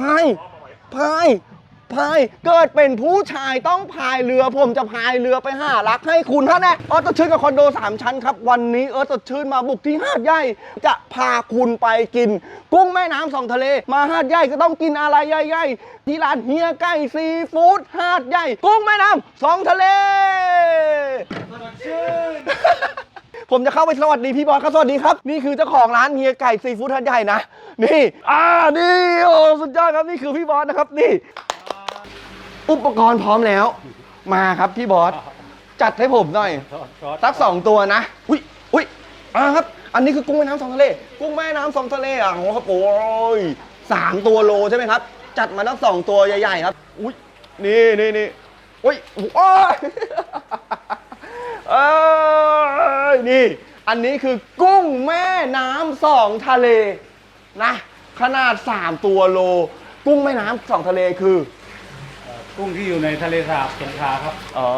พายพายพายเกิดเป็นผู้ชายต้องพายเรือผมจะพายเรือไปหารักให้คุณท่านแน่เออสดชื่นกับคอนโด 3 ชั้นครับ วันนี้เออสดชื่นมาบุกที่หาดใหญ่จะพาคุณไปกิน กุ้งแม่น้ำสองทะเล มาหาดใหญ่ก็ต้องกินอะไรใหญ่ๆที่ร้านเฮียไก่ซีฟู้ดหาดใหญ่ กุ้งแม่น้ำสองทะเล ผมจะเข้าไปสวัสดีพี่บอสครับสวัสดีครับ นี่คือเจ้าของร้านเฮียไก่ซีฟู้ดทันใหญ่นะ นี่ อ่า นี่โอ้สุดยอดครับนี่คือพี่บอสนะครับนี่ อุปกรณ์พร้อมแล้ว มาครับพี่บอสจัดให้ผมหน่อยสักสองตัวนะ อุ้ยอุ้ยอ่าครับ อันนี้คือกุ้งแม่น้ำสองทะเลกุ้งแม่น้ำสองทะเลอะโอ้ครับโอ้ยสามตัวโลใช่ไหมครับ จัดมาทั้งสองตัวใหญ่ๆครับ อุ้ยนี่นี่นี่อุ้ยโอ้ยเอ้ย นี่ อันนี้คือกุ้งแม่น้ำสองทะเลนะ ขนาด 3 ตัวโล กุ้งแม่น้ำสองทะเลคือ กุ้งที่อยู่ในทะเลสาบสงขลาครับ อ๋อ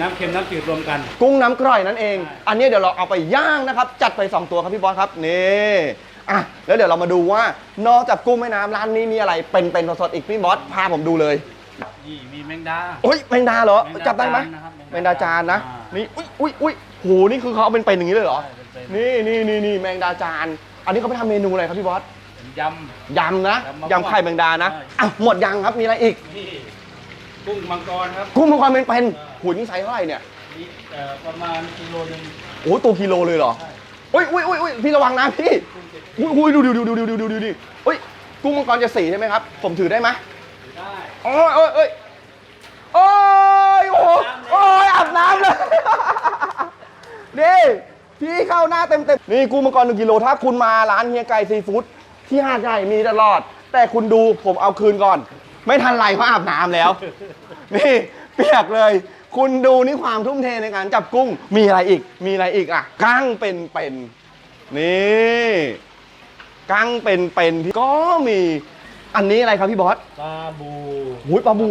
น้ำเค็มน้ำจืดรวมกัน กุ้งน้ำกร่อยนั่นเองใช่อันนี้เดี๋ยวเราเอาไปย่างนะครับ จัดไป 2 ตัวครับพี่บอสครับ นี่อะแล้วเดี๋ยวเรามาดูว่านอกจากกุ้งแม่น้ำร้านนี้มีอะไรเป็นเป็นสดๆอีกพี่บอสพาผมดูเลยนี่มีแมงดาโอ้ยแมงดาเหรอแมงดาจับได้ไหมจานนะครับแมงดาจานนะอ่านี่นี่อุ้ยอุ้ยอุ้ย โหนี่คือเขาเอาเป็นเป็นอย่างนี้เลยเหรอ นี่นี่นี่นี่แมงดาจาน อันนี้เขาไปทำเมนูอะไรครับพี่บอสยำ ยำนะยำไข่แมงดานะอะหมดยังครับมีอะไรอีกนี่กุ้งมังกรครับกุ้งมังกรเป็นเป็นหุ่นไซส์เท่าไหร่เนี่ยประมาณกิโลนึงโอ้ตัวกิโลเลยเหรออุ้ยอุ้ยอุ้ยพี่ระวังนะพี่อุ้ยอุ้ยดูดูดูดูดูดูดูดิอุ้ยกุ้งมังกรจะสีใช่ไหมครับ ผมถือได้ไหมได้โอ้ยโอ้ยโอ้ยโอ้ยอาบน้ำเลย นี่พี่เข้าหน้าเต็มเต็มๆนี่กุ้งมังกรหนึ่งกิโลถ้าคุณมาร้านเฮียไก่ซีฟู้ดที่หาดใหญ่มีตลอด แต่คุณดูผมเอาคืนก่อน ไม่ทันไรเพราะอาบน้ำแล้ว นี่เปียกเลย คุณดูนี่ความทุ่มเทในการจับกุ้งมีอะไรอีก มีอะไรอีกอะกั้งเป็นเป็นนี่กั้งเป็นเป็นก็มีอันนี้อะไรครับพี่บอสปลาบูหูยปลาบู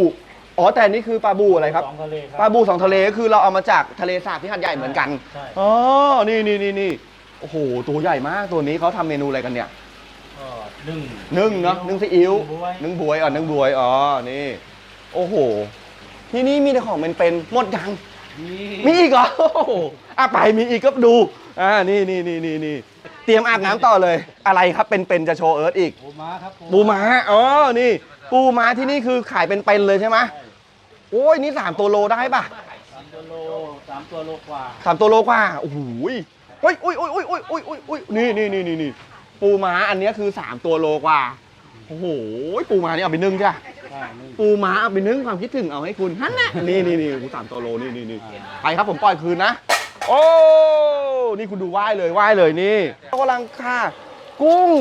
อ๋อแต่นี่คือปลาบูอะไรครับ สองทะเลครับปลาบูสองทะเลก็คือเราเอามาจากทะเลสาบที่หาดใหญ่เหมือนกัน ใช่อ๋อ นี่นี่นี่นี่โอ้โห ตัวใหญ่มาก ตัวนี้เขาทำเมนูอะไรกันเนี่ย ก็นึ่งนึ่งเนาะ นึ่งซีอิ๊วนึ่งบ๊วยนึ่งบวยอ๋อนึ่งบวย อ๋อ นี่ โอ้โห ที่นี่มีแต่ของเป็นๆหมดยัง มีอีกเหรอโอ้โหอะไปมีอีกก็ดู อ่า นี่นี่นี่นี่นี่เตรียมอาบน้ำต่อเลย อะไรครับเป็นๆจะโชว์เอิร์ธอีก ปูม้าครับปูม้า อ๋อ นี่ ปูม้าที่นี่คือขายเป็นๆเลยใช่ไหมโอ้ยนี่สามตัวโลได้ปะสามตัวโลสามตัวโลกว่าสามตัวโลกว่าโอ้โหยเฮ้ยอุ้ยอุ้ยอุ้ยอุ้ยอุ้ยอุ้ยอุ้ยนี่นี่นี่นี่นี่ปูม้าอันเนี้ยคือสามตัวโลกว่าโอ้โหปูม้านี่เอาไปนึ่งจ้ะใช่นึ่งปูม้าเอาไปนึ่งความคิดถึงเอาให้คุณฮันนะนี่นี่นี่กูสามตัวโลนี่นี่นี่ไปครับผมปล่อยคืนนะโอ้นี่คุณดูว่ายเลยว่ายเลยนี่กำลังค่ากุ้ง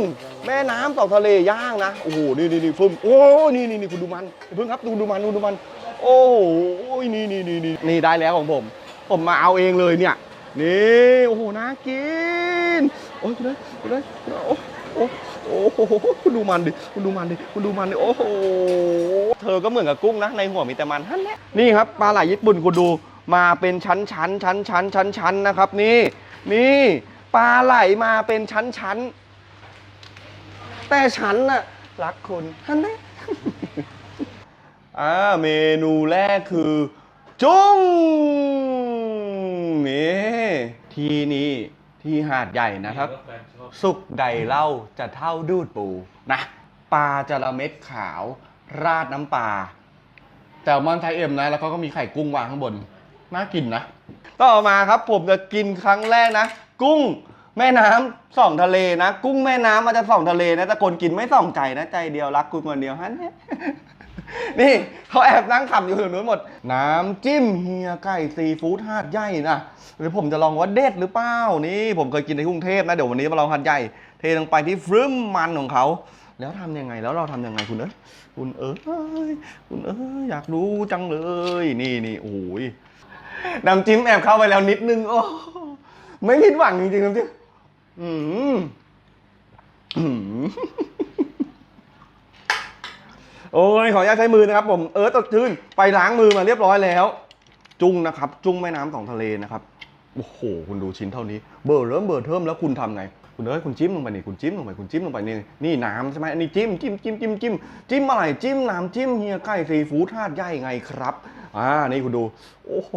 แม่น้ำสองทะเลย่างนะโอ้โหนี่นี่นี่ฟึ่มโอ้นี่นี่นี่คุณดูมันเพิ่งครับดูดูมันดูดูมัน โอ้โหนี่นี่นี่นี่นี่ได้แล้วของผม ผมมาเอาเองเลยเนี่ย นี่โอ้โหน่ากิน โอ้ยคุณเลยคุณเลยโอ้โอ้โอ้โหคุณดูมันดิคุณดูมันดิคุณดูมันดิโอ้โหเธอก็เหมือนกับกุ้งนะในหัวมีแต่มันฮั่นแหละนี่ครับปลาไหลญี่ปุ่นคุณดูมาเป็นชั้นชั้นชั้นชั้นชั้นชั้นนะครับ นี่ นี่ปลาไหลมาเป็นชั้นชั้นแต่ฉันน่ะรักคุณฮั่นแหละ อ่าเมนูแรกคือ จุ้งนี่ที่นี่ที่หาดใหญ่นะครับ สุกใดเล่าจะเท่าดูดปูนะปลาจระเม็ดขาว ราดน้ำปลาแซลมอนไทยเอ็มนะ แล้วเขาก็มีไข่กุ้งวางข้างบน น่ากินนะ ต่อมาครับผมจะกินครั้งแรกนะ กุ้งแม่น้ำสองทะเลนะ กุ้งแม่น้ำมาจากสองทะเลนะแต่คนกินไม่สองใจนะ ใจเดียวรักคุณคนเดียวฮันเนี่เขาแอบนั่งขำอยู่ตรงนู้นหมด น้ำจิ้มเฮียไก่ซีฟู้ดหาดใหญ่นะหรือผมจะลองว่าเด็ดหรือเปล่านี่ ผมเคยกินในกรุงเทพนะเดี๋ยววันนี้มาลองหาดใหญ่ เทลงไปที่ฟรึ้มมันของเขาแล้วทำยังไงแล้วเราทำยังไงคุณเอ้ยคุณเอ้ยคุณเอ้ยอยากรู้จังเลย นี่นี่โอ้ยน้ำจิ้มแอบเข้าไปแล้วนิดนึงโอ้ไม่ผิดหวังจริงๆน้ำจิ้มอืมอืม โอ้ยขออนุญาตใช้มือนะครับผมเออตดชื่นไปล้างมือมาเรียบร้อยแล้ว จุ้งนะครับ จุ้งแม่น้ำสองทะเลนะครับโอ้โหคุณดูชิ้นเท่านี้เบอร์เริ่มเบอร์เทิมแล้วคุณทำไง คุณเอ้ยคุณจิ้มลงไปนี่คุณจิ้มลงไปคุณจิ้มลงไปนี่นี่น้ำใช่ไหมอันนี้จิ้มจิ้มจิ้มจิ้มจิ้มจิ้มอะไรจิ้มน้ำจิ้มเฮียไก่ซีฟู้ดทาดใหญ่ไงครับอ่านี่คุณดูโอ้โห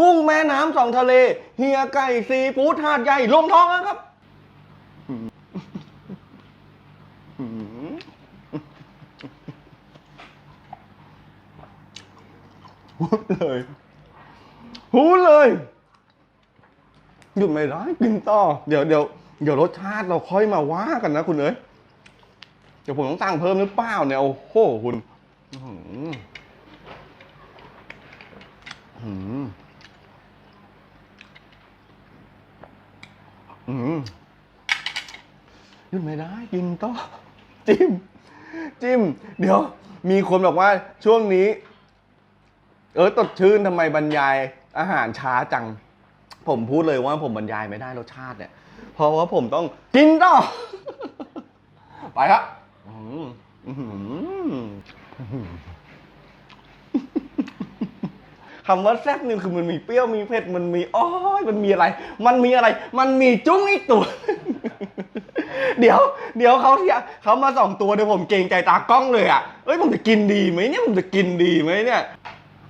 กุ้งแม่น้ำสองทะเลเฮียไก่ซีฟู้ดทาดใหญ่ลงท้องครับอืม พูดเลยพูดเลย หยุดไม่ได้กินต่อ เดี๋ยวเดี๋ยวเดี๋ยวรสชาติเราค่อยมาว่ากันนะคุณเอ้ยเดี๋ยวผมต้องตั้งเพิ่มหรือเปล่าเนี่ยโอ้โหคุณอื้อหืออื้อหืออื้อหือหยุดไม่ได้กินต่อจิ้ม จิ้ม เดี๋ยว มีคนบอกว่าช่วงนี้ เออตดชื่นทำไมบรรยายอาหารช้าจัง ผมพูดเลยว่าผมบรรยายไม่ได้รสชาติเนี่ย เพราะว่าผมต้องกินต่อ ไปครับคำว่าแซ่บนี่คือมันมีเปรี้ยวมีเผ็ดมันมีอ้อยมันมีอะไร มันมีอะไร มันมีจุ้งอีกตัว เดี๋ยว เดี๋ยวเขาที่เขามาสองตัวเดี๋ยวผมเกรงใจตากล้องเลยอะเอ้ยผมจะกินดีไหมเนี่ยผมจะกินดีไหมเนี่ย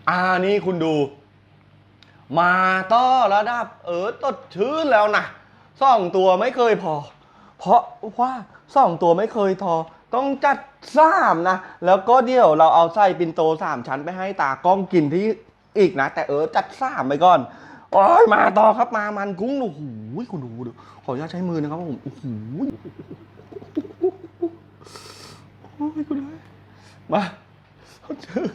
อ่านี่คุณดู มาต่อระดับ เออตดชื่นแล้วนะสองตัวไม่เคยพอ เพราะว่าสองตัวไม่เคยพอต้องจัดสามนะ แล้วก็เดี๋ยวเราเอาไส้ปินโตสามชั้นไปให้ตากล้องกินที่อีกนะ แต่เออจัดสามไปก่อนโอ้ยมาต่อครับมามันกุ้งโอ้โหคุณดูดู ขออนุญาตใช้มือนะครับผมโอ้โหโอ้ยคุณเอ้ยมาเขาเชิญ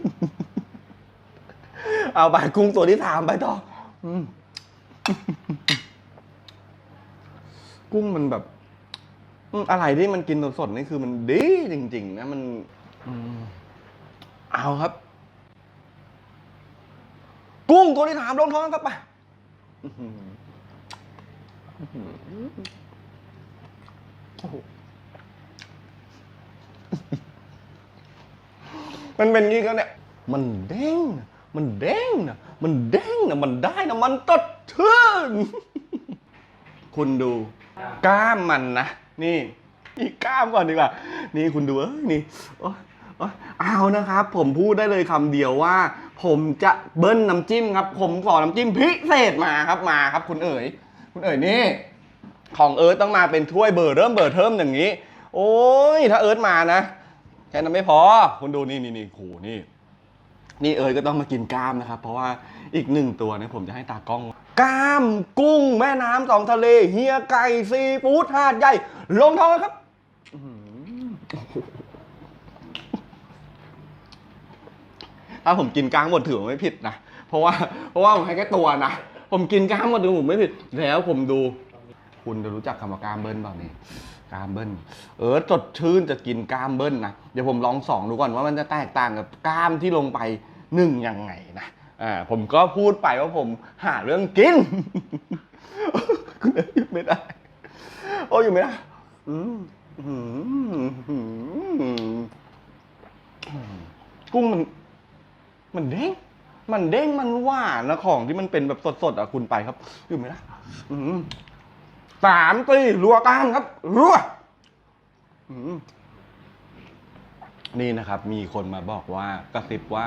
เอาไปกุ้งตัวที่สามไปต่อกุ้งมันแบบอะไรที่มันกินสดๆนี่คือมันดีจริง ๆ นะมันเอาครับ กุ้งตัวที่สามลงท้องครับไป มันเป็นงี้ก็เนี่ย มันเด้งนะมันเด้งนะมันเด้งนะมันได้นะมันตดชื่นคุณดู กล้ามมันนะ นี่นี่กล้ามก่อนดีกว่า นี่คุณดูเอ้ยนี่อ๊ยโอ๊ยเอานะครับ ผมพูดได้เลยคำเดียวว่า ผมจะเบิ้ลน้ำจิ้มครับ ผมขอน้ำจิ้มพิเศษมาครับมาครับ คุณเอ๋ย คุณเอ๋ยนี่ ของเอิร์ธต้องมาเป็นถ้วยเบอร์เริ่มเบอร์เทิมอย่างนี้ โอ้ยถ้าเอิร์ธมานะแค่นั้นไม่พอ คุณดูนี่นี่นี่โหนี่ นี่เอ๋ยก็ต้องมากินกล้ามนะครับ เพราะว่าอีกหนึ่งตัวเนี่ยผมจะให้ตากล้องกล้ามกุ้งแม่น้ำสองทะเล เฮียไก่ซีฟู้ดหาดใหญ่ ลงท้องครับถ้าผมกินกลางหมดถือว่าไม่ผิดนะ เพราะว่าเพราะว่าผมให้แค่ตัวนะ ผมกินกล้างหมดถือผมไม่ผิด แล้วผมดู คุณจะรู้จักคำว่ากล้ามเบิ้ลเปล่านี่กล้ามเบิ้ลเออสดชื่นจะกินกล้ามเบิ้ลนะเดี๋ยวผมลองสองดูก่อนว่ามันจะแตกต่างกับกล้ามที่ลงไปหนึ่งยังไงนะอ่าผมก็พูดไปว่าผมหาเรื่องกินคุณเอ๋ยหยุดไม่ได้โอ้ยอยู่ไม่ได้อืมอืมอืมอืมกุ้งมัน มันเด้ง มันเด้งมันหวานนะของที่มันเป็นแบบสดๆอะคุณไปครับอยู่ไหม่ได้อืมสามตีรัวกลางครับรัวนี่นะครับ มีคนมาบอกว่ากระซิบว่า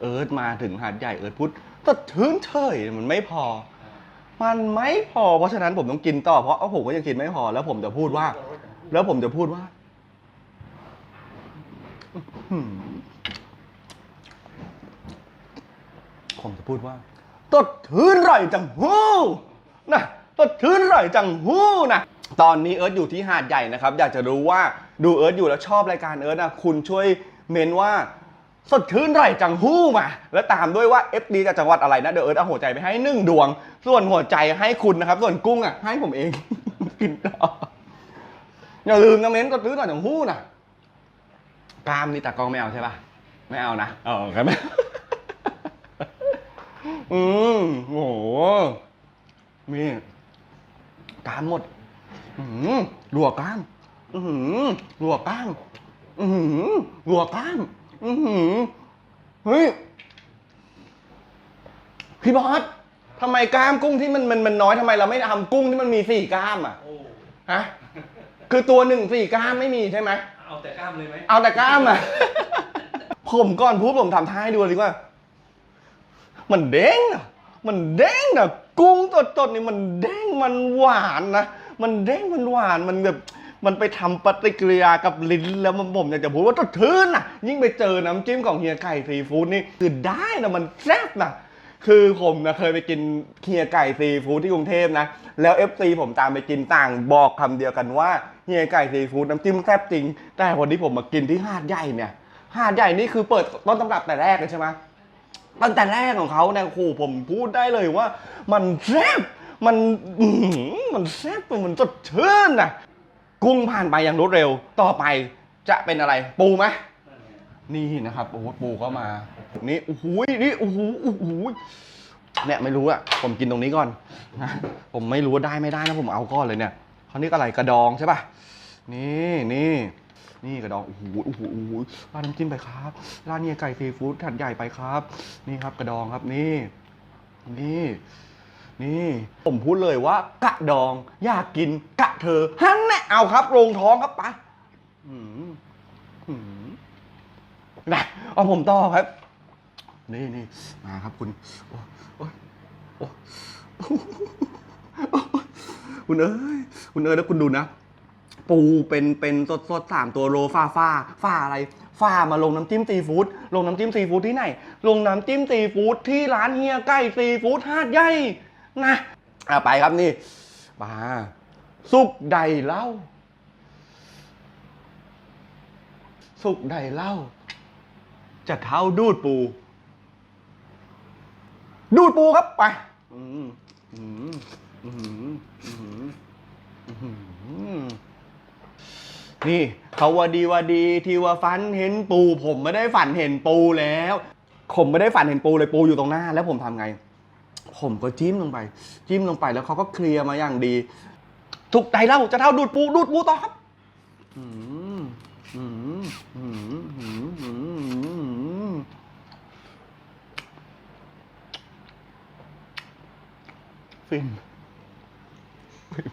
เอิร์ธมาถึงหาดใหญ่เอิร์ธพูดตดชื้นเฉยมันไม่พอ มันไม่พอ เพราะฉะนั้นผมต้องกินต่อเพราะผมก็ยังกินไม่พอ แล้วผมจะพูดว่า แล้วผมจะพูดว่าอื้อหือ ผมจะพูดว่าตดทืนไหร่จังหู้นะตดทืนไหร่จังหู้นะตอนนี้เอิร์ธอยู่ที่หาดใหญ่นะครับ อยากจะรู้ว่าดูเอิร์ธอยู่แล้วชอบรายการเอิร์ธนะคุณช่วยเมนว่าสดชื่นไหร่จังหู้มา แล้วตามด้วยว่า FD จากจังหวัดอะไรนะเดี๋ยวเอิร์ธเอาหัวใจไปให้หนึ่งดวง ส่วนหัวใจให้คุณนะครับ ส่วนกุ้งอะ ให้ผมเอง กินต่ออย่าลืมนะเม้นก็ซื้อหน่อยจังหู้นะกล้ามนี่ตากองไม่เอาใช่ปะไม่เอานะเออครับ อืมโหมีกล้ามหมด อืมรัวกล้าม อืมรัวกล้าม อืมรัวกล้าม อืมเฮ้ย พี่บอสทำไมกล้ามกุ้งที่มันมันมันน้อยทำไมเราไม่ทำกุ้งที่มันมีสี่กล้ามอะโอ้ฮะคือตัวหนึ่งสี่กล้ามไม่มีใช่ไหมเอาแต่กล้ามเลยไหมเอาแต่กล้ามอะ ผมก่อนพูดผมทำท่าให้ดูดีกว่า มันเด้งอะมันเด้งอะกุ้งสดๆนี่มันเด้งมันหวานนะมันเด้งมันหวานมันแบบมันไปทำปฏิกิริยากับลิ้นแล้วมันผมอยากจะพูดว่าตดทืนอะยิ่งไปเจอน้ำจิ้มของเฮียไก่ซีฟู้ดนี่คือได้นะมันแซ่บนะคือผมนะเคยไปกินเฮียไก่ซีฟู้ดที่กรุงเทพนะ แล้ว FC ผมตามไปกินต่างบอกคำเดียวกันว่าเฮียไก่ซีฟู้ดน้ำจิ้มแซ่บจริง แต่วันนี้ผมมากินที่หาดใหญ่เนี่ยหาดใหญ่นี่คือเปิดต้นตำรับแต่แรกเลยใช่ไหม ตั้งแต่แรกของเขาเนี่ยโอ้ผมพูดได้เลยว่า มันแซ่บมันอื้อหือมันแซ่บมันสดชื่นนะกุ้งผ่านไปอย่างรวดเร็ว ต่อไปจะเป็นอะไร ปูไหมนี่นะครับโอ้โหปูก็มา นี่โอ้โหนี่โอ้โหโอ้โหเนี่ยไม่รู้อะผมกินตรงนี้ก่อนนะผมไม่รู้ว่าได้ไม่ได้นะผมเอาก้อนเลยเนี่ยเขานี่ก็อะไรกระดองใช่ป่ะนี่นี่ นี่กระดองโอ้โหโอ้โหโอ้โหราดน้ำจิ้มไปครับราดเนี่ยไก่ซีฟู้ดถัดใหญ่ไปครับ นี่ครับกระดองครับนี่ นี่ นี่ ผมพูดเลยว่ากระดอง อยากกินกะเธอฮั่นแน่เอาครับโรงท้องครับไปอืมอืมนะเอาผมต่อครับ นี่นี่มาครับคุณโอ้โอ้โอ้โอ้คุณเอ้ย คุณเอ้ยแล้วคุณดูนะ ปูเป็นเป็นสดสดสามตัวโลฟ้าฟ้าฟ้าอะไรฟ้ามาลงน้ำจิ้มซีฟู้ดลงน้ำจิ้มซีฟู้ดที่ไหน ลงน้ำจิ้มซีฟู้ดที่ร้านเฮียใกล้ซีฟู้ดหาดใหญ่นะอะไปครับนี่มาสุกใดเล้าสุกใดเล้าจะเท้าดูดปู ดูดปูครับไปอืมอืมอืมอืมอืม นี่เขาว่าดีว่าดีที่ว่าฝันเห็นปู ผมไม่ได้ฝันเห็นปูแล้ว ผมไม่ได้ฝันเห็นปูเลยปูอยู่ตรงหน้า แล้วผมทำไง ผมก็จิ้มลงไป จิ้มลงไปแล้วเขาก็เคลียร์มาอย่างดี ถูกใจแล้วจะเท่าดูดปูดูดปูต่อครับอืมอืมอืมอืมอืมอืมฟินฟิน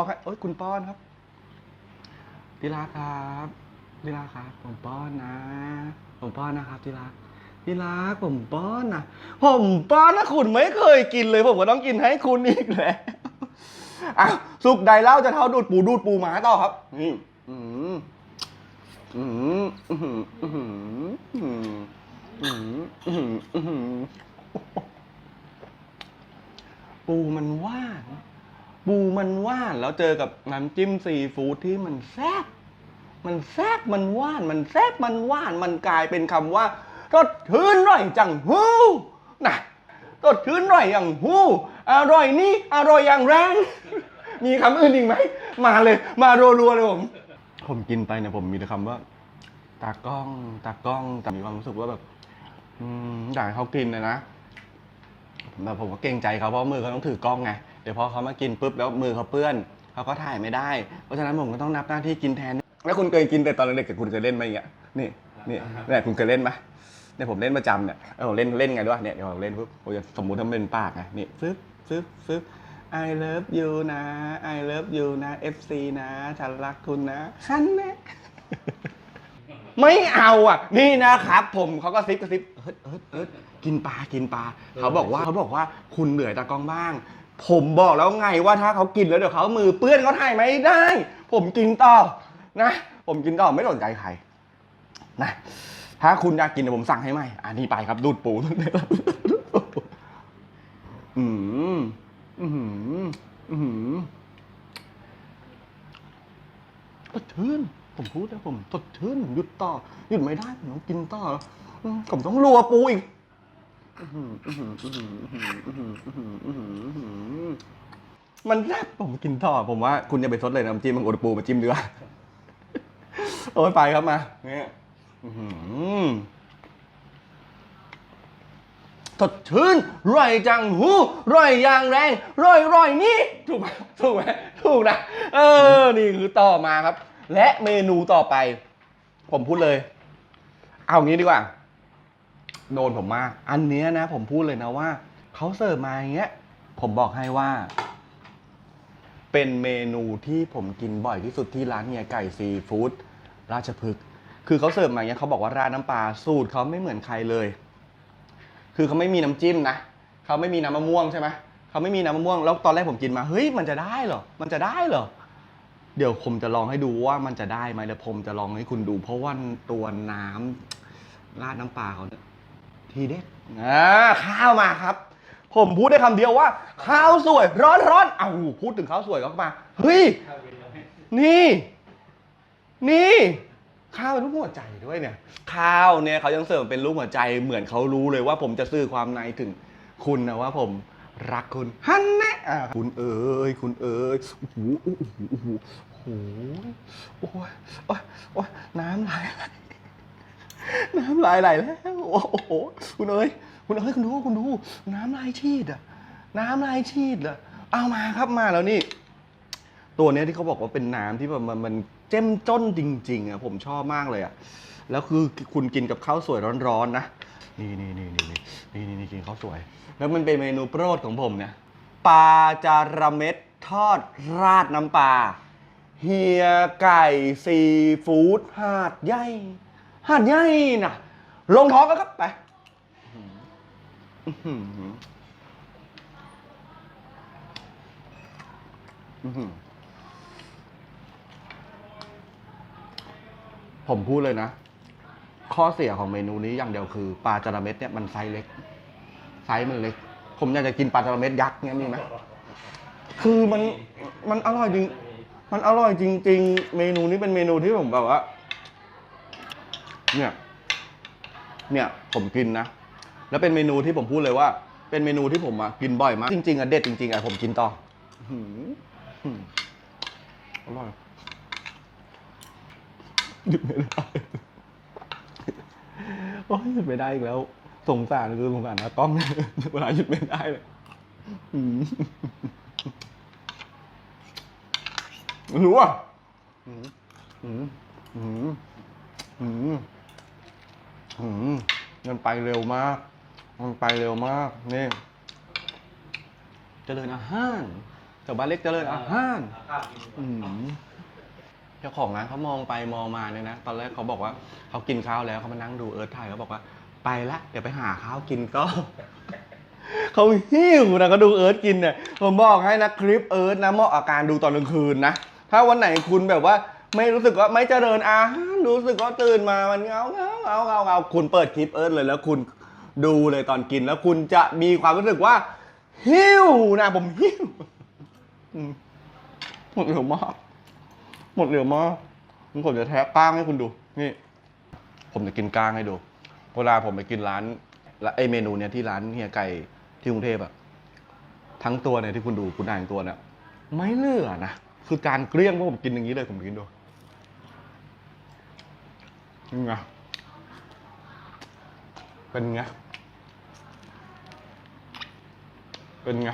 ป้อนโอ้ยคุณป้อนครับทีรักครับทีรักครับ ผมป้อนนะ ผมป้อนนะครับทีรักทีรักผมป้อนนะผมป้อนนะคุณไม่เคยกินเลย ผมก็ต้องกินให้คุณอีกแล้วอะสุกใดเล่าจะเท่าดูดปูดูดปูหมาต่อครับนี่อืมอืมอืมอืมอืมอืมอืมอืมปูมันว่าน ปูมันว่านแล้วเจอกับน้ำจิ้มซีฟู้ดที่มันแซ่บมันแซ่บมันว่าน มันแซ่บมันว่าน มันกลายเป็นคำว่ารสชื่นร่อยจังหู้นะรสชื่นร่อยอย่างหู้อร่อยนี่อร่อยอย่างแรง มีคำอื่นอีกไหมมาเลย มารัวๆเลยผม ผมกินไปเนี่ยผมมีแต่คำว่าตากล้องตากล้องแต่มีความรู้สึกว่าแบบอยากให้เขากินนะนะแบบผมก็เกรงใจเขาเพราะมือเขาต้องถือกล้องไง ดี๋ยวพอเขามากินปุ๊บแล้วมือเขาเปื้อนเขาก็ถ่ายไม่ได้ เพราะฉะนั้นผมก็ต้องนับหน้าที่กินแทน แล้วคุณเคยกินแต่ตอนเด็กๆคุณเคยเล่นไหมอย่างเงี้ยนี่นี่เนี่ยคุณเคยเล่นไหมเนี่ยผมเล่นประจำเนี่ยเออผมเล่นเล่นไงด้วยเนี่ยเดี๋ยวผมเล่นปุ๊บผมจะสมมุติทำเป็นปากไงนี่ฟึบฟึบฟึบ I love you นะ I love you นะ FC นะฉันรักคุณนะฮันแน่ไม่เอาอะ นี่นะครับผมเขาก็ซิบกระซิบเอิร์ดเอิร์ดเอิร์ดกินปลากินปลาเขาบอกว่าเขาบอกว่าคุณเหนื่อยตากล้องบ้าง ผมบอกแล้วไงว่าถ้าเขากินแล้วเดี๋ยวเขามือเปื้อนเขาถ่ายไม่ได้ ผมกินต่อนะ ผมกินต่อไม่สนใจใครนะถ้าคุณอยากกินเดี๋ยวผมสั่งให้ใหม่อันนี้ไปครับดูดปูอืมอืมอืมสดชื่นผมพูดแล้ผมสดชื่นผมหยุดต่อหยุดไม่ได้ผมต้องกินต่อผมต้องรัวปูอีก มันแซ่บผมกินต่อผมว่าคุณอย่าไปซดเลยน้ำจิ้มมันโอดปูมาจิ้มดีกว่าโอ้ยไปครับมาเนี่ยสดชื่นร่อยจังหูร่อยอย่างแรงร่อยร่อยนี่ถูกไหมถูกไหมถูกนะเออ นี่คือต่อมาครับ และเมนูต่อไป ผมพูดเลย เอางี้ดีกว่า โดนผมมาก อันเนี้ยนะ ผมพูดเลยนะว่าเขาเสิร์ฟมาอย่างเงี้ย ผมบอกให้ว่า เป็นเมนูที่ผมกินบ่อยที่สุดที่ร้านเฮียไก่ซีฟู้ดราชพฤกษ์คือเขาเสิร์ฟมาอย่างเงี้ยเขาบอกว่าราดน้ำปลาสูตรเขาไม่เหมือนใครเลย คือเขาไม่มีน้ำจิ้มนะเขาไม่มีน้ำมะม่วงใช่ไหมเขาไม่มีน้ำมะม่วงแล้วตอนแรกผมกินมาเฮ้ยมันจะได้เหรอมันจะได้เหรอเดี๋ยวผมจะลองให้ดูว่ามันจะได้ไหมแล้วผมจะลองให้คุณดู เพราะว่าตัวน้ำราดน้ำปลาเขาเนี่ย ทีเด็ดอ่าข้าวมาครับ ผมพูดได้คำเดียวว่า ข้าวสวย ร้อนร้อนเอาพูดถึงข้าวสวยก็มาเฮ้ยนี่ นี่ข้าวเป็นรูปหัวใจด้วยเนี่ย ข้าวเนี่ยเขายังเสิร์ฟเป็นรูปหัวใจเหมือนเขารู้เลยว่าผมจะสื่อความในถึงคุณนะว่าผมรักคุณฮันแน่ะคุณเอ๋ยคุณเอ๋ยโอ้โหโอ้โหโอ้โหโอ้โหโอ้ยโอ้ยน้ำไหล น้ำลายไหลแล้วโอ้โหคุณเอ๋ยคุณเอ๋ยคุณดูคุณดู น้ำลายชีดอะน้ำลายชีดอะเอามาครับมาแล้วนี่ ตัวเนี้ยที่เขาบอกว่าเป็นน้ำที่แบบมันมันเจ้มจ้นจริง ๆอะผมชอบมากเลยอะแล้วคือคุณกินกับข้าวสวยร้อนๆนะนี่นี่นี่นี่นี่นี่นี่กินข้าวสวย แล้วมันเป็นเมนูโปรดของผมเนี่ยปลาจาระเม็ดทอดราดน้ำปลาเฮียไก่ซีฟู้ดหาดใหญ่ หาดใหญ่นะลงท้องกันครับไปอื้อหืออื้อหือผมพูดเลยนะ ข้อเสียของเมนูนี้อย่างเดียวคือปลาจระเม็ดเนี่ยมันไซส์เล็ก ไซส์มันเล็ก ผมอยากจะกินปลาจระเม็ดยักษ์เนี่ยมีไหมคือมันมันอร่อยจริง มันอร่อยจริง ๆ เมนูนี้เป็นเมนูที่ผมแบบว่า เนี่ย เนี่ยผมกินนะ แล้วเป็นเมนูที่ผมพูดเลยว่า เป็นเมนูที่ผมอะกินบ่อยมาก จริงๆอะเด็ดจริงๆอะผมกินต่ออื้อหืออื้อหืออร่อยหยุดไม่ได้ โอ้ยหยุดไม่ได้อีกแล้ว สงสารคือสงสารนะกล้องเวลาหยุดไม่ได้เลยอืมรู้อะอืมอืมอืมอืมอื มันไปเร็วมาก มันไปเร็วมาก นี่ เจริญอาหารแถวบ้านเล็กเจริญอาหารอืมเจ้าของร้านเขามองไปมองมาเนี่ยนะ ตอนแรกเขาบอกว่าเขากินข้าวแล้วเขามานั่งดูเอิร์ธถ่ายเขาบอกว่า ไปละ เดี๋ยวไปหาข้าวกินก็เขาหิวนะก็ดูเอิร์ธกินเนี่ยผมบอกให้นะคลิปเอิร์ธนะเหมาะกับการดูตอนกลางคืนนะ ถ้าวันไหนคุณแบบว่า ไม่รู้สึกว่าไม่เจริญอาหารรู้สึกว่าตื่นมามันเงาเงา เงาเงาเงาคุณเปิดคลิปเอิร์ธเลยแล้วคุณดูเลยตอนกินแล้วคุณจะมีความรู้สึกว่า หิวนะผมหิวหมดเร็วมาก หมดเร็วมากผมจะแทะก้างให้คุณดู นี่ ผมจะกินก้างให้ดู เวลาผมไปกินร้านและไอเมนูเนี่ยที่ร้านเฮียไก่ที่กรุงเทพอะทั้งตัวเนี่ยที่คุณดูคุณอ่านตัวเนี่ยไม่เหลือนะคือการเกลี้ยงเพราะผมกินอย่างนี้เลยผมกินดูนี่ไง เป็นไง เป็นไง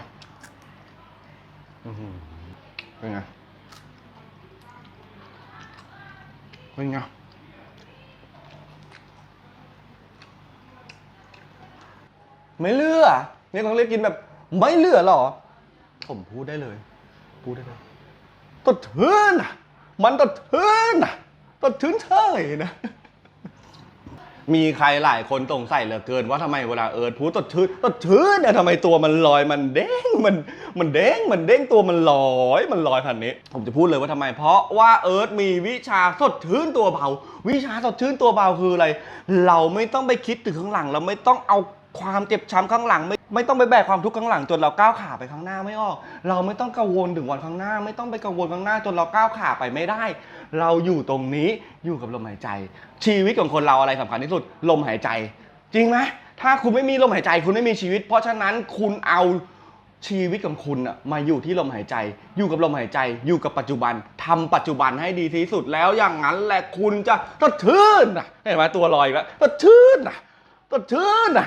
อื้อหือเป็นไง เป็นไง ไม่เลือนี่ต้องเรียกกินแบบ ไม่เหลือหรอ ผมพูดได้เลย พูดได้เลยตดทืนอะมันตดทืนอะตดทืนเฉยนะ มีใครหลายคนสงสัยเหลือเกิน ว่าทำไมเวลาเอิร์ธพูดตดทืนตดทืนเนี่ยทำไมตัวมันลอยมันเด้งมันมันเด้งมันเด้งตัวมันลอยมันลอยขนาดนี้ ผมจะพูดเลยว่าทำไม เพราะว่าเอิร์ธมีวิชาสดชื่นตัวเบาวิชาสดชื่นตัวเบาคืออะไร เราไม่ต้องไปคิดถึงข้างหลัง เราไม่ต้องเอาความเจ็บช้ำข้างหลังไม่ไม่ต้องไปแบกความทุกข์ข้างหลังจนเราก้าวขาไปข้างหน้าไม่ออก เราไม่ต้องกังวลถึงวันข้างหน้า ไม่ต้องไปกังวลข้างหน้าจนเราก้าวขาไปไม่ได้ เราอยู่ตรงนี้อยู่กับลมหายใจ ชีวิตของคนเราอะไรสำคัญที่สุดลมหายใจ จริงไหมถ้าคุณไม่มีลมหายใจ คุณไม่มีชีวิต เพราะฉะนั้นคุณเอาชีวิตของคุณอะมาอยู่ที่ลมหายใจ อยู่กับลมหายใจ อยู่กับปัจจุบันทำปัจจุบันให้ดีที่สุดแล้วอย่างนั้นแหละคุณจะตดชื่นนะเห็นไหมตัวลอยแล้วตดชื่นนะตดชื่นนะ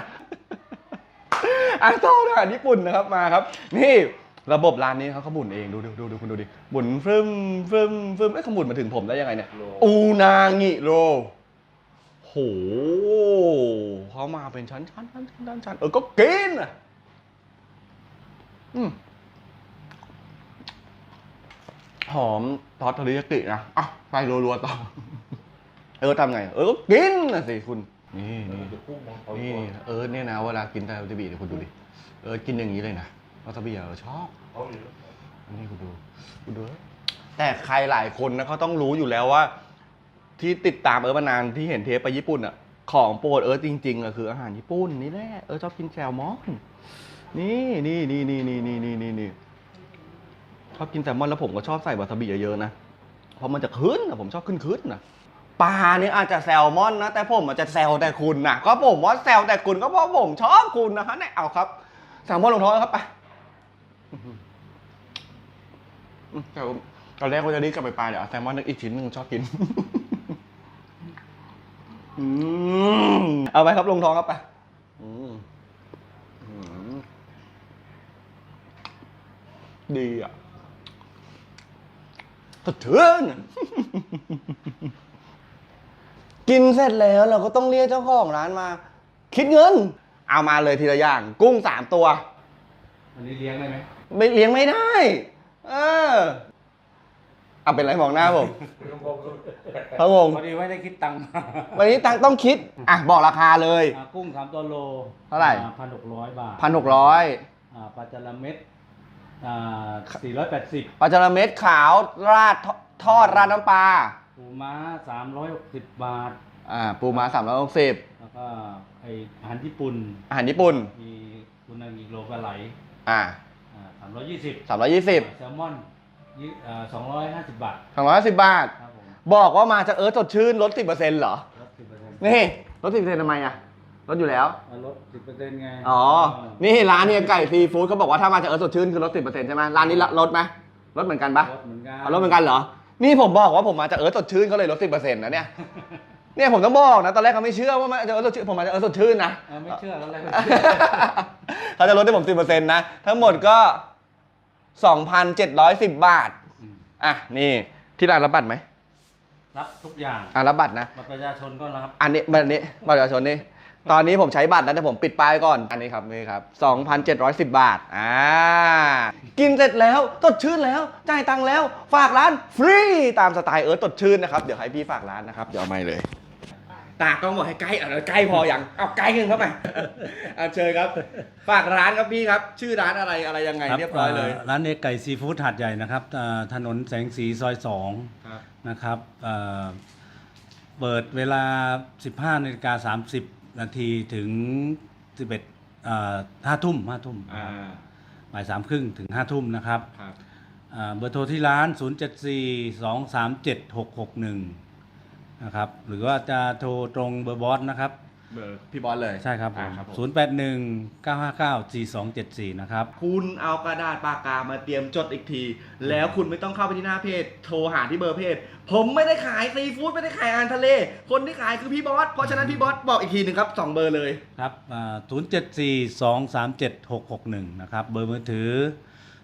อาโต้อาญี่ปุ่นนะครับมาครับ นี่ ระบบร้านนี้เขาเขาบุนเองดูดูดูดูคุณดูดิบุนฟรึมฟรึมฟรึมไอ้ยเขาบุนมาถึงผมได้ยังไงเนี่ยโล อูนางิโรโหโหเขามาเป็นชั้นชั้นชั้นชั้นชั้นชั้นเออก็กินอะอืมหอมทอดทะเลยากินะอะไปรัวๆต่อ เออทำไง เออก็กินนะสิคุณ นี่นี่ นี่ เออเนี่ยนะเวลากินแต่วาซาบิเนี่ยคุณดูดิ เออกินอย่างนี้เลยนะ วาซาบิอะเออชอบนี่คุณดูคุณดู แต่ใครหลายคนนะเขาต้องรู้อยู่แล้วว่า ที่ติดตามเอิร์ธมานานที่เห็นเทปไปญี่ปุ่นอะ ของโปรดเอิร์ธจริงๆอะคืออาหารญี่ปุ่นนี่แหละเอิร์ธชอบกินแซลมอน นี่นี่นี่นี่นี่นี่นี่นี่นี่ชอบกินแซลมอนแล้วผมก็ชอบใส่วาซาบิเยอะๆนะเพราะมันจะขึ้นอะผมชอบขึ้นขึ้นๆนะปลาเนี่ยอาจจะแซลมอนนะ แต่ผมอาจจะแซลแต่คุณนะก็ผมว่าแซลแต่คุณก็เพราะผมชอบคุณนะฮะเนี่ยเอาครับแซลมอนลงท้องครับไปอืม แต่ตอนแรกว่าจะรีบกลับไปปลาเดี๋ยวเอาแซลมอนอีกชิ้นหนึ่งชอบกิน อืมเอาไปครับลงท้องครับไปอืมอืมดีอะสะเทือนกินเสร็จแล้วเราก็ต้องเรียกเจ้าของร้านมา คิดเงิน เอามาเลยทีละอย่าง กุ้งสามตัว อันนี้เลี้ยงได้ไหมไม่เลี้ยงไม่ได้ เออเอาเป็นไรมองหน้าผมครับผมพอดีไม่ได้คิดตังค์วันนี้ตังต้องคิด อะ บอกราคาเลย อ่ากุ้งสามตัวโลเท่าไหร่ พันหกร้อยบาทพันหกร้อยอ่าปลาจาระเม็ดอ่าสี่ร้อยแปดสิบปลาจาระเม็ดขาวราดททอดราดน้ำปลา ปูม้าสามร้อยหกสิบบาท อ่า ปูม้าสามร้อยหกสิบแล้วก็ไออาหารญี่ปุ่นอาหารญี่ปุ่น มีคุณนางิโรปลาไหล อ่าสามร้อยยี่สิบสามร้อยยี่สิบแซลมอนสองร้อยห้าสิบบาทสองร้อยสิบบาท ครับผมบอกว่ามาจากเอิร์ธสดชื่นลดสิบเปอร์เซ็นต์เหรอ ลดสิบเปอร์เซ็นต์นี่ลดสิบเปอร์เซ็นต์ทำไมอะลดอยู่แล้ว ลดสิบเปอร์เซ็นต์ไง อ๋อ นี่ร้านเนี่ยไก่ซีฟู้ดเขาบอกว่าถ้ามาจากเอิร์ธสดชื่นคือลดสิบเปอร์เซ็นต์ใช่ไหมร้านนี้ลดไหมลดเหมือนกันปะลดเหมือนกันเอาลดเหมือนกันเหรอ นี่ผมบอกว่าผมมาจากเอิร์ธสดชื่นเขาเลยลดสิบเปอร์เซ็นต์นะเนี่ย เนี่ยผมต้องบอกนะตอนแรกเขาไม่เชื่อว่ามาจากเอิร์ธสดชื่นผมมาจากเอิร์ธสดชื่นนะเออไม่เชื่อแล้วเลยเขาจะลดให้ผมสิบเปอร์เซ็นต์นะ ทั้งหมดก็สองพันเจ็ดร้อยสิบบาทอะนี่ที่ร้านรับบัตรไหมรับทุกอย่างอะรับบัตรนะบัตรประชาชนก็รับอันนี้บัตรนี้บัตรประชาชนนี่ตอนนี้ผมใช้บัตรนะแต่ผมปิดป้ายก่อน อันนี้ครับนี่ครับ2,710 บาท อ่า กินเสร็จแล้วสดชื่นแล้ว จ่ายตังค์แล้ว ฝากร้านฟรี ตามสไตล์เอิร์ธสดชื่นนะครับ เดี๋ยวให้พี่ฝากร้านนะครับ เดี๋ยวเอาไม่เลย ตากล้องบอกให้ใกล้อะใกล้พออย่างเอาใกล้กันเข้าไปอะเชิญครับ ฝากร้านครับพี่ครับ ชื่อร้านอะไรอะไรยังไงเรียบร้อยเลย ร้านเอกไก่ซีฟู้ดหาดใหญ่นะครับอ่าถนนแสงสีซอยสองครับ นะครับอ่าเปิดเวลา 15นาฬิกา30 นาทีถึง 11อ่า5ทุ่ม5ทุ่มอ่าบ่ายสามครึ่งถึง5ทุ่มนะครับครับ อ่าเบอร์โทรที่ร้าน 074 237 661 นะครับ หรือว่าจะโทรตรงเบอร์บอสนะครับ เบอร์พี่บอสเลยใช่ครับผอ่ามครับผม081 959 4274นะครับ คุณเอากระดาษปากกามาเตรียมจดอีกที แล้วคุณไม่ต้องเข้าไปที่หน้าเพจ โทรหาที่เบอร์เพจ ผมไม่ได้ขายซีฟู้ดไม่ได้ขายอาหารทะเล คนที่ขายคือพี่บอส เพราะฉะนั้นพี่บอสบอกอีกทีหนึ่งครับสองเบอร์เลย ครับศูนย์เจ็ดสี่สองสามเจ็ดหกหกหนึ่งนะครับ เบอร์มือถือ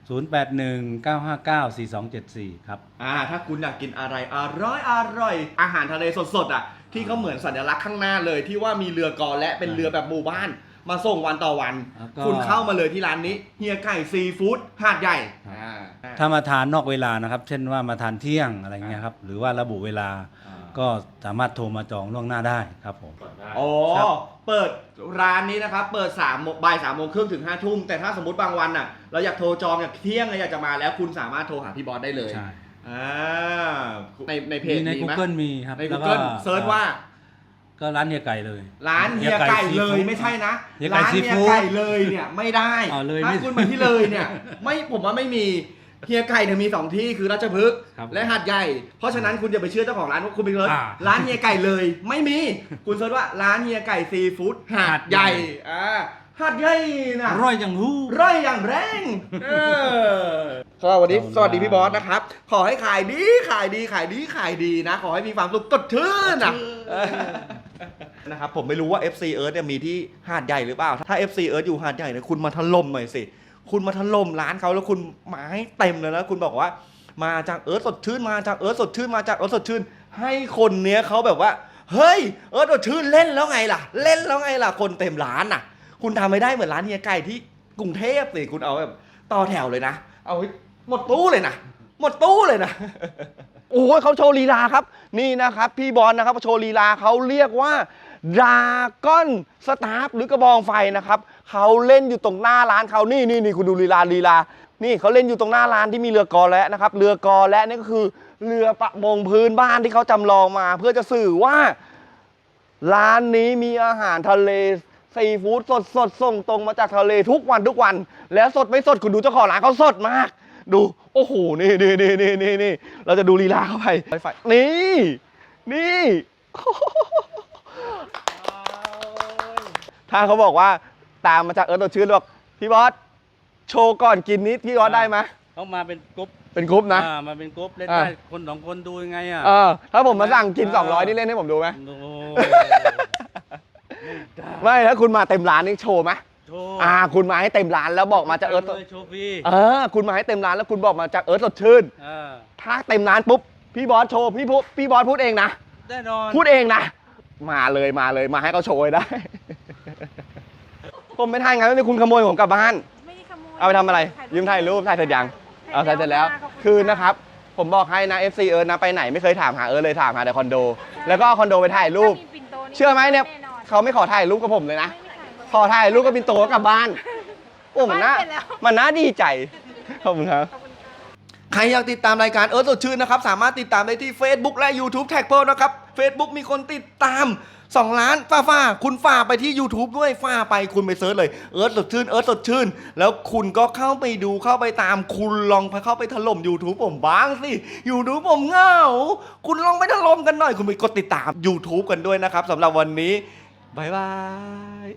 ศูนย์แปดหนึ่งเก้าห้าเก้าสี่สองเจ็ดสี่ครับ อ่าถ้าคุณอยากกินอะไรอร่อยอร่อยอาหารทะเลสดๆอะที่เขาเหมือนสัญลักษณ์ข้างหน้าเลยที่ว่ามีเรือกอและเป็นเรือแบบหมู่บ้าน มาส่งวันต่อวัน แล้วก็ คุณเข้ามาเลยที่ร้านนี้เฮียไก่ซีฟู้ดหาดใหญ่อ่า ถ้ามาทานนอกเวลานะครับ เช่นว่ามาทานเที่ยงอะไรเงี้ยครับ หรือว่าระบุเวลา ก็สามารถโทรมาจองล่วงหน้าได้ครับผมอ๋อ ครับเปิดร้านนี้นะครับ เปิด3ามโมงบ่ายสามโมงครึ่งถึงห้าทุ่ม แต่ถ้าสมมติบางวันน่ะ เราอยากโทรจองอยากเที่ยงอยากจะมาแล้วคุณสามารถโทรหาพี่บอสได้เลยใช่อ่าในในเพมีจใน มีไหม Google มีครับใน แล้วก็ Google เซิร์ชว่า ก็ร้านเฮียไก่เลย ร้านเฮียไก่เลยไม่ใช่นะ เฮียไก่ร้านซีเฮียฟู้ดไก่เลยเนี่ยไม่ได้ อ๋อเลยถ้าไม่คุณมาที่เลยเนี่ย ไม่ผมว่าไม่มี เฮียไก่เนี่ยมีสองที่คือราชพฤกษ์ครับและหาดใหญ่ เพราะฉะนั้นคุณอย่าไปเชื่อเจ้าของร้านว่าคุณไปเซิร์ชอ่าร้านเฮียไก่เลย ไม่มี คุณเซิร์ชว่าร้านเฮียไก่ซีฟู้ดหาดใหญ่อ่าหาดใหญ่นะร่อยอย่างหู้ ร่อยอย่างแรงเออสวัสดีสวัสดีพี่บอสนะครับ ขอให้ขายดีขายดีขายดีขายดีนะ ขอให้มีความสุขสดชื่นนะนะครับผมไม่รู้ว่า FC Earth เนี่ยมีที่หาดใหญ่หรือเปล่า ถ้า FC Earth อยู่หาดใหญ่เนี่ยคุณมาถล่มหน่อยสิ คุณมาถล่มร้านเขาแล้วคุณมาให้เต็มเลยนะคุณบอกว่า มาจากเอิร์ธสดชื่นมาจากเอิร์ธสดชื่นมาจากเอิร์ธสดชื่น ให้คนเนี้ยเขาแบบว่า เฮ้ย เออตัวชื่นเล่นแล้วไงล่ะ เล่นแล้วไงล่ะ คนเต็มร้านน่ะ คุณทำไม่ได้เหมือนร้านเฮียไก่ที่กรุงเทพสิคุณเอาแบบต่อแถวเลยนะ เอาหมดตู้เลยนะหมดตู้เลยนะโอ้ยเขาโชว์ลีลาครับ นี่นะครับ พี่บอลนะครับโชว์ลีลาเขาเรียกว่าดราก้อนสตาร์ฟหรือกระบองไฟนะครับ เขาเล่นอยู่ตรงหน้าร้านเขานี่นี่นี่คุณดูลีลาลีลา นี่เขาเล่นอยู่ตรงหน้าร้านที่มีเรือกอและนะครับ เรือกอและนี่ก็คือเรือประมงพื้นบ้านที่เขาจำลองมา เพื่อจะสื่อว่า ร้านนี้มีอาหารทะเลซีฟู้ดสดสดส่งตรงมาจากทะเลทุกวันทุกวัน แล้วสดไม่สดคุณดูเจ้าของร้านเขาสดมาก ดู โอ้โห นี่นี่นี่นี่นี่นี่เราจะดูลีลาเข้าไปไฟนี่ นี่ถ้าเขาบอกว่า ตามมาจากเอิร์ธตัวชื่นบอกพี่บอสโชว์ก่อนกินนิดพี่บอสได้ไหมต้องมาเป็นกรุ๊ปเป็นกรุ๊ปนะ อ่ามาเป็นกรุ๊ปเล่นอ่าได้คนสองคนดูยังไงอะ เออถ้าผมมาสั่งกิน200 นี่เล่นให้ผมดูไหมโอ้โหไม่ได้ไม่ถ้าคุณมาเต็มร้านนี่โชว์ไหมโชว์อ่า คุณมาให้เต็มร้านแล้วบอกมาจากเอิร์ธเลยโชว์ฟรีเออคุณมาให้เต็มร้านแล้วคุณบอกมาจากเอิร์ธสดชื่นอ่าถ้าเต็มร้านปุ๊บพี่บอสโชว์พี่พูพี่บอสพูดเองนะ แน่นอนพูดเองนะ มาเลยมาเลยมาให้เขาโชว์ให้ได้ ผมไม่ทายงั้นไม่คุณขโมยผมกลับบ้าน ไม่ได้ขโมยเอาไปทำอะไร ยืมถ่ายรูปถ่ายเสร็จยังเอาถ่ายเสร็จแล้วขบณคือนะครับ ผมบอกให้นะ FC เอิร์ธนะไปไหนไม่เคยถามหาเอิร์ธเลยถามหาแต่คอนโด แล้วก็เอาคอนโดไปถ่ายรูปถ้ามีปิ่นโตนี่เชื่อไหมเนี่ยแน่นอนเขาไม่ขอถ่ายรูปกับผมเลยนะไม่ไม่ถ่ายขอถ่ายรูปกับปินโตกลับบ้าน โอ้มันน่าบ้านเสร็จแล้วมันน่าดีใจ ขอบคุณครับขอบคุณค่ะใครอยากติดตามรายการเอิร์ธสดชื่นนะครับ สามารถติดตามได้ที่ Facebook และ YouTube แท็กเพิลนะครับ Facebook มีคนติดตาม 2 ล้านฝ้าฝ้าคุณฝ้าไปที่ YouTube ด้วยฝ้าไปคุณไปเซิร์ชเลยเอิร์ธสดชื่นเอิร์ธสดชื่น แล้วคุณก็เข้าไปดูเข้าไปตามคุณลองไปเข้าไปถล่ม YouTube ผมบ้างสิ YouTube ผมเหงาคุณลองไปถล่มกันหน่อย คุณไปกดติดตาม YouTube กันด้วยนะครับสำหรับวันนี้บายบาย